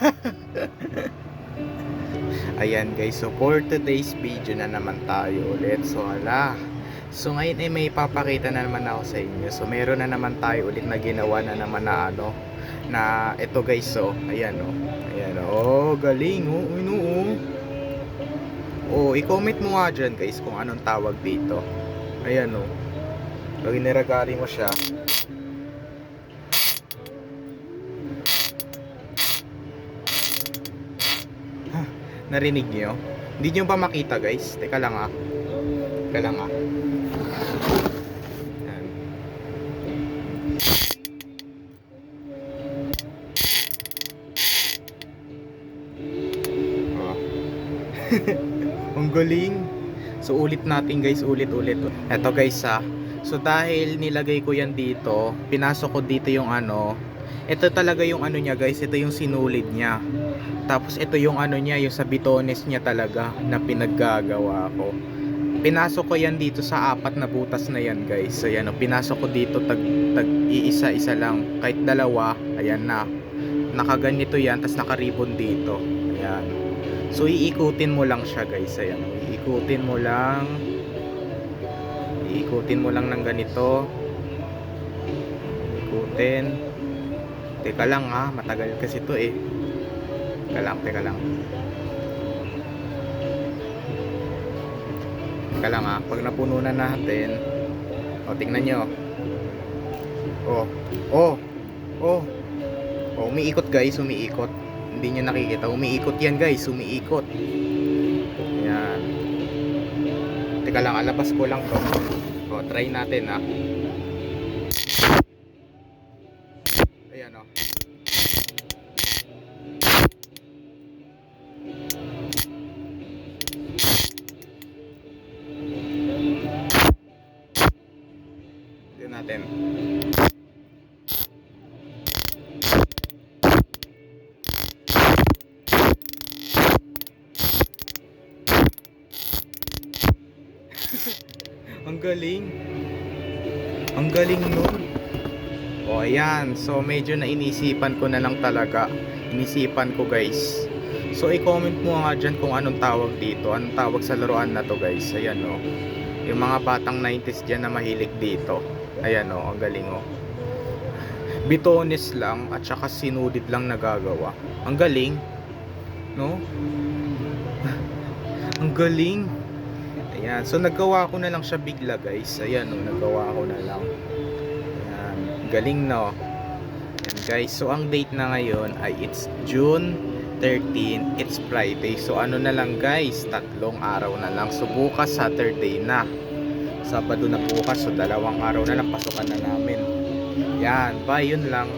Ayan guys, so for today's video na naman tayo ulit. So hala. So ngayon ay may papakita na naman ako sa inyo. So meron na naman tayo ulit na ginawa na naman na ano na ito guys so ayan oh. Ayan oh, galing oh. Ano oh. Oh, i-comment mo nga dyan guys kung anong tawag dito. Ayan oh. Pag iniragari mo siya, Narinig niyo? Hindi niyo pa makita guys. Teka lang ah. Teka lang ah. Oh. Ang galing. So ulit natin guys, ulit-ulit. Eto guys ah. So dahil nilagay ko yan dito, pinasok ko dito yung ano. Ito talaga yung ano niya guys, ito yung sinulid niya. Tapos ito yung ano niya, yung sa bitones niya talaga na pinaggagawa ko. Pinasok ko yan dito sa apat na butas na yan guys. So yan, oh, pinasok ko dito tag, tag iisa-isa lang. Kahit dalawa, ayan na. Nakaganito yan, tas nakaribon dito. Ayan. So iikutin mo lang siya guys. Ayan, oh. iikutin mo lang. Iikutin mo lang ng ganito. Ikutin. Teka lang ha, matagal kasi to eh. Teka lang, teka lang. Teka lang ha, pag napuno na natin, o tingnan nyo. Oh, oh, oh. Oh, umiikot guys, umiikot. Hindi nyo nakikita, umiikot yan guys, umiikot. Yan. Teka lang, alabas ko lang to. O, try natin ha. Ayan o. Tignan natin. Ang galing. Ang galing nun. O ayan, so medyo na inisipan ko na lang talaga. Inisipan ko guys. So i-comment mo nga dyan kung anong tawag dito. Anong tawag sa laruan na to guys. Ayan o. Yung mga batang 90s dyan na mahilig dito. Ayan o, ang galing o. Bitones lang at saka sinudid lang nagagawa. Ang galing. No? ang galing. Ayan, so nagawa ko na lang siya bigla guys. Ayan o, nagawa ko na lang. Galing no. Ayan guys, so ang date na ngayon ay it's June 13, it's Friday. So ano na lang guys, tatlong araw na lang. So bukas Saturday na. Sabado na bukas, so dalawang araw na lang pasukan na namin. Yan, bye, yun lang.